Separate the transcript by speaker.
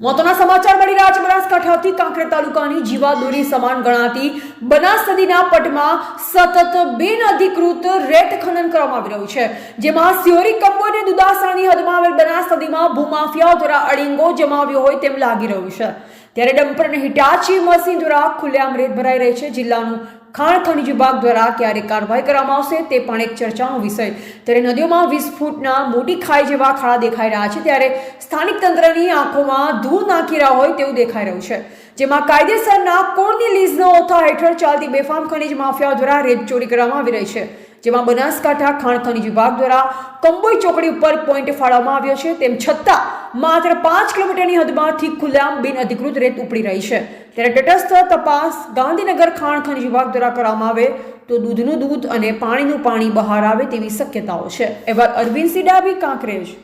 Speaker 1: મહત્વના સમાચાર મળી રહ્યા છે. બનાસકાંઠાથી કાંકરેજ તાલુકાની જીવાદોરી સમાન ગણાતી બનાસ નદીના પટમાં સતત બિનઅધિકૃત રેત ખનન કરવામાં આવી રહ્યું છે. જેમાં સિયોરી કંબો અને દુદાસાની હદમાં આવેલ બનાસ નદીમાં ભૂમાફિયાઓ દ્વારા અડિંગો જમાવ્યો હોય તેમ લાગી રહ્યું છે. ત્યારે ડમ્પર અને હિટાચી મશીન દ્વારા ખુલ્લેઆમ રેત ભરાઈ રહી છે. જિલ્લાનું ખાણ ખનિજ વિભાગ દ્વારા ક્યારે કાર્યવાહી કરવામાં આવશે તે પણ એક ચર્ચાનો વિષય. ત્યારે નદીઓમાં વીસ ફૂટના મોટી ખાઈ જેવા ખાડા દેખાઈ રહ્યા છે. ત્યારે સ્થાનિક તંત્રની આંખોમાં ધૂળ નાખી રહ્યા હોય તેવું દેખાઈ રહ્યું છે. જેમાં કાયદેસરના કોણની લીઝના ઓથા હેઠળ ચાલતી બેફામ ખનિજ માફિયાઓ દ્વારા રેત ચોરી કરવામાં આવી રહી છે. જેમાં બનાસકાંઠા ખાણ ખનિજ વિભાગ દ્વારા કંબોઈ ચોકડી ઉપર પોઈન્ટ ફાળવવામાં આવ્યો છે. તેમ છતાં માત્ર પાંચ કિલોમીટરની હદમાંથી ખુલ્લામ બિનઅધિકૃત રેત ઉપડી રહી છે. ત્યારે તટસ્થ તપાસ ગાંધીનગર ખાણ ખનિજ વિભાગ દ્વારા કરવામાં આવે તો દૂધનું દૂધ અને પાણીનું પાણી બહાર આવે તેવી શક્યતાઓ છે. એવા અરવિંદ ડાબી કાંકરેજ.